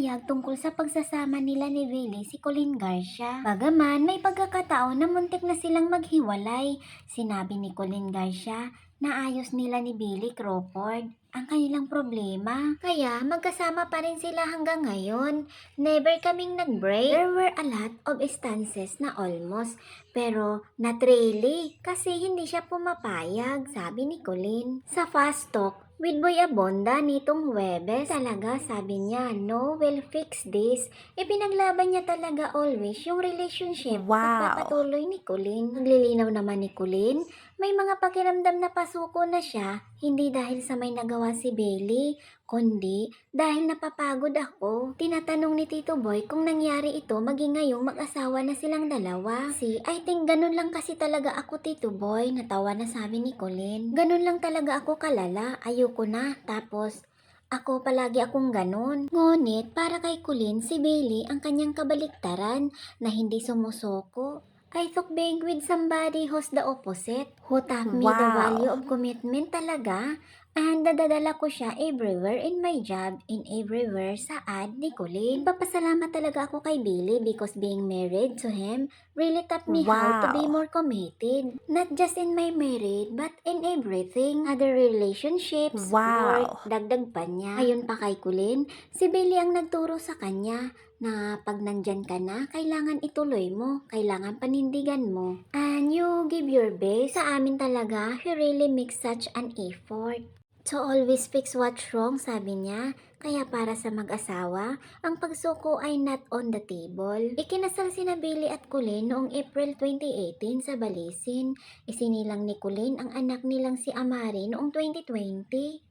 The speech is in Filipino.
pahayag tungkol sa pagsasama nila ni Billy si Colin Garcia. Bagaman may pagkakataon na muntik na silang maghiwalay, sinabi ni Colin Garcia na ayos nila ni Billy Crawford ang kanilang problema. Kaya magkasama pa rin sila hanggang ngayon. Never kaming nag-break. There were a lot of instances na almost, pero not really kasi hindi siya pumapayag, sabi ni Colin. Sa fast talk, with Boy Abonda nitong Huwebes, talaga sabi niya, no, we'll fix this. Ipinaglaban niya talaga always yung relationship Wow. at papatuloy ni Colin. Naglilinaw naman ni Colin, may mga pakiramdam na pasuko na siya, hindi dahil sa may nagawa si Bailey, kundi dahil napapagod ako. Tinatanong ni Tito Boy kung nangyari ito maging ngayong mag-asawa na silang dalawa. Si, I think ganun lang kasi talaga ako Tito Boy, natawa na sabi ni Colin. Ganun lang talaga ako kalala, ayoko na. Tapos, ako palagi akong ganun. Ngunit para kay Colin, si Bailey ang kanyang kabaliktaran na hindi sumusoko. I thought being with somebody who's the opposite, who taught me the Wow. value of commitment talaga. And dadadala ko siya everywhere in my job, in everywhere sa ad ni Colin. Papasalamat talaga ako kay Billy because being married to him really taught me how to be Wow. more committed. Not just in my marriage, but in everything. Other relationships, Wow. work, dagdag pa niya. Ngayon pa kay Colin, si Billy ang nagturo sa kanya na pag nandyan ka na, kailangan ituloy mo, kailangan panindigan mo. And you give your best. Sa amin talaga, he really makes such an effort. To always fix what's wrong, sabi niya. Kaya para sa mag-asawa, ang pagsuko ay not on the table. Ikinasal sina Billy at Colin noong April 2018 sa Balisin. Isinilang ni Colin ang anak nilang si Amari noong 2020.